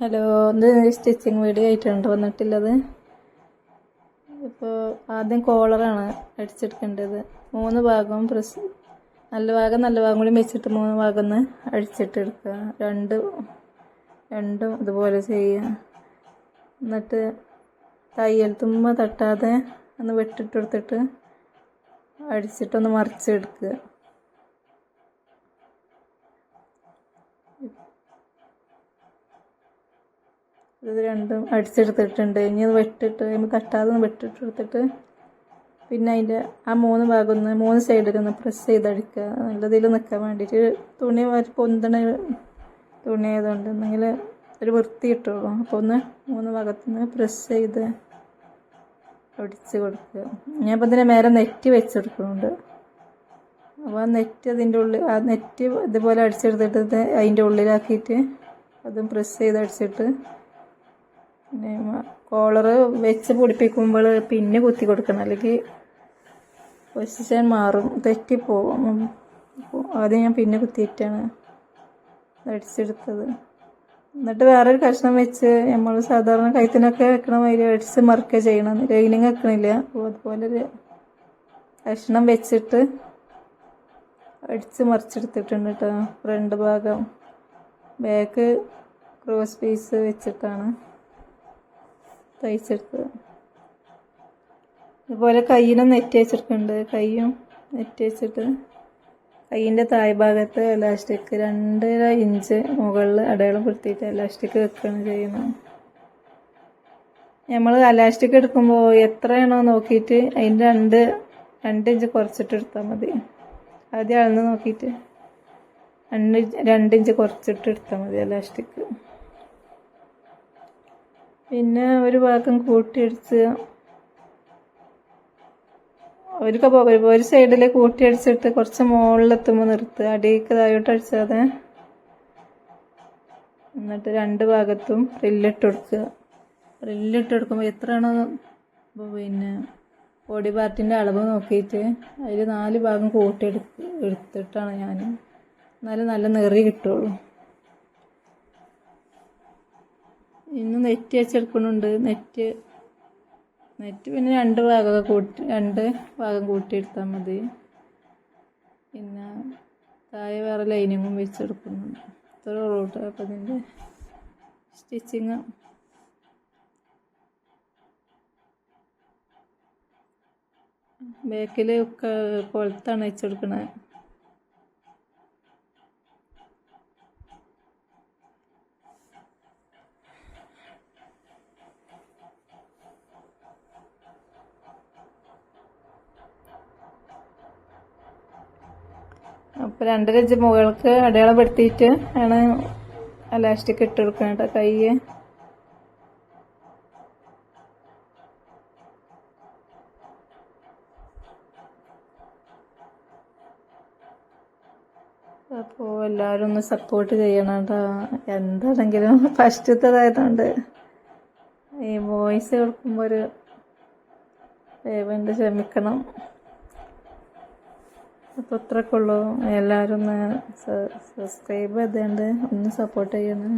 Hello ഇത് stitching video ആയിട്ടുണ്ട് വന്നിട്ടുള്ളത്. ഇപ്പോൾ ആദ്യം കോളറാണ് അടിച്ചെടുക്കേണ്ടത്. മൂന്ന് ഭാഗവും പ്രസ് നല്ല ഭാഗം നല്ല ഭാഗം കൂടി വെച്ചിട്ട് മൂന്ന് ഭാഗം ഒന്ന് അടിച്ചിട്ടെടുക്കുക. രണ്ട് രണ്ടും ഇതുപോലെ ചെയ്യുക. എന്നിട്ട് തയ്യൽ തുമ്പ തട്ടാതെ ഒന്ന് വെട്ടിട്ടെടുത്തിട്ട് അടിച്ചിട്ടൊന്ന് മറിച്ചെടുക്കുക. ഇത് രണ്ടും അടിച്ചെടുത്തിട്ടുണ്ട്. ഇനി അത് വെട്ടിട്ട് അതിന് തട്ടാതെ ഒന്ന് വെട്ടിട്ട് എടുത്തിട്ട് പിന്നെ അതിന്റെ ആ മൂന്ന് ഭാഗം ഒന്ന് മൂന്ന് സൈഡിൽ ഒന്ന് പ്രസ് ചെയ്തടിക്കുക. നല്ലതിൽ നിൽക്കാൻ വേണ്ടിയിട്ട് തുണി പൊന്തണ തുണി ആയതുകൊണ്ട് എന്നെങ്കിൽ ഒരു വൃത്തി കിട്ടുള്ളൂ അപ്പോൾ ഒന്ന് മൂന്ന് ഭാഗത്തുനിന്ന് പ്രസ് ചെയ്ത് അടിച്ച് കൊടുക്കുക. ഇപ്പം ഇതിന്റെ മേലെ നെറ്റ് വെച്ചെടുക്കുന്നുണ്ട്. അപ്പോൾ ആ നെറ്റ് അതിന്റെ ഉള്ളിൽ ആ നെറ്റ് ഇതുപോലെ അടിച്ചെടുത്തിട്ട് അതിന്റെ ഉള്ളിലാക്കിയിട്ട് അതും പ്രസ് ചെയ്ത് അടിച്ചിട്ട് കോളറ് വെച്ച് പിടിപ്പിക്കുമ്പോൾ പിന്നെ കുത്തി കൊടുക്കണം. അല്ലെങ്കിൽ പൊസിഷൻ മാറും. തെറ്റിപ്പോവും. ആദ്യം ഞാൻ പിന്നെ കുത്തിയിട്ടാണ് അടിച്ചെടുത്തത്. എന്നിട്ട് വേറൊരു കഷ്ണം വെച്ച് നമ്മൾ സാധാരണ കൈത്തിനൊക്കെ വെക്കണ മാതിരി അടിച്ച് മറക്കുക ചെയ്യണം. ലൈനിങ് വെക്കണില്ല. അപ്പോൾ അതുപോലൊരു കഷ്ണം വെച്ചിട്ട് അടിച്ച് മറിച്ചെടുത്തിട്ടുണ്ട് കേട്ടോ ഫ്രണ്ട് ഭാഗം. ബാക്ക് ക്രോസ് പീസ് വെച്ചിട്ടാണ്. തയ്ച്ചെടുത്തത് അതുപോലെ കയ്യിനും നെറ്റ് വെച്ചെടുക്കുന്നുണ്ട് കയ്യും നെറ്റ് വെച്ചിട്ട് കയ്യിന്റെ താഴ്ഭാഗത്ത് എലാസ്റ്റിക് രണ്ടര ഇഞ്ച് മുകളിൽ അടയാളപ്പെടുത്തിയിട്ട് എലാസ്റ്റിക് വെക്കുകയാണ് ചെയ്യുന്നത്. നമ്മൾ എലാസ്റ്റിക് എടുക്കുമ്പോൾ എത്രയാണോ നോക്കിയിട്ട് അതിന്റെ രണ്ട് രണ്ട് ഇഞ്ച് കുറച്ചിട്ട് എടുത്താൽ മതി. ആദ്യം അളന്ന് നോക്കിയിട്ട് രണ്ട് രണ്ട് ഇഞ്ച് കുറച്ചിട്ട് എടുത്താൽ മതി എലാസ്റ്റിക് പിന്നെ ഒരു ഭാഗം കൂട്ടിയടിച്ച് ഒരു ഒരു സൈഡിൽ കൂട്ടിയടിച്ചിട്ട് കുറച്ച് മുകളിലെത്തുമ്പോൾ നിർത്തുക അടിയിലേക്ക് താഴോട്ട് അടിച്ചാതെ എന്നിട്ട് രണ്ട് ഭാഗത്തും റില്ലിട്ട് കൊടുക്കുക. റില്ലിട്ട് കൊടുക്കുമ്പോൾ എത്രയാണോ പിന്നെ ബോഡി പാർട്ടിന്റെ അളവ് നോക്കിയിട്ട് അതിൽ നാല് ഭാഗം കൂട്ടിയെടുത്ത് എടുത്തിട്ടാണ് ഞാൻ എന്നാലും നല്ല നിറയെ കിട്ടുള്ളൂ. ഇന്ന് നെറ്റ് വെച്ചെടുക്കണുണ്ട് നെറ്റ് നെറ്റ് പിന്നെ രണ്ട് ഭാഗമൊക്കെ കൂട്ടി രണ്ട് ഭാഗം കൂട്ടിയെടുത്താൽ മതി. പിന്നെ താഴെ വേറെ ലൈനിങ്ങും വെച്ചെടുക്കുന്നുണ്ട്. ഇത്ര റൂട്ട് അപ്പം ഇതിന്റെ സ്റ്റിച്ചിങ്. ബാക്കിൽ കൊളുത്താണ് വെച്ചെടുക്കണത്. അപ്പോൾ രണ്ടര ഇഞ്ച് മുകൾക്ക് അടയാളപ്പെടുത്തിയിട്ട് ആണ് ലാസ്റ്റിക്ക് ഇട്ട് കൊടുക്കണം കേട്ടോ കൈ അപ്പോൾ എല്ലാവരും ഒന്ന് സപ്പോർട്ട് ചെയ്യണം കേട്ടോ. എന്താണെങ്കിലും ഫസ്റ്റത്തേതായതുകൊണ്ട്. ഈ വോയിസ് കേൾക്കുമ്പോൾ ഒരു വേവുണ്ട് ക്ഷമിക്കണം. അപ്പോൾ ഇത്രയൊക്കെ ഉള്ളൂ എല്ലാവരും ഒന്ന് സബ്സ്ക്രൈബ് ചെയ്തുകൊണ്ട് ഒന്ന് സപ്പോർട്ട് ചെയ്യണം.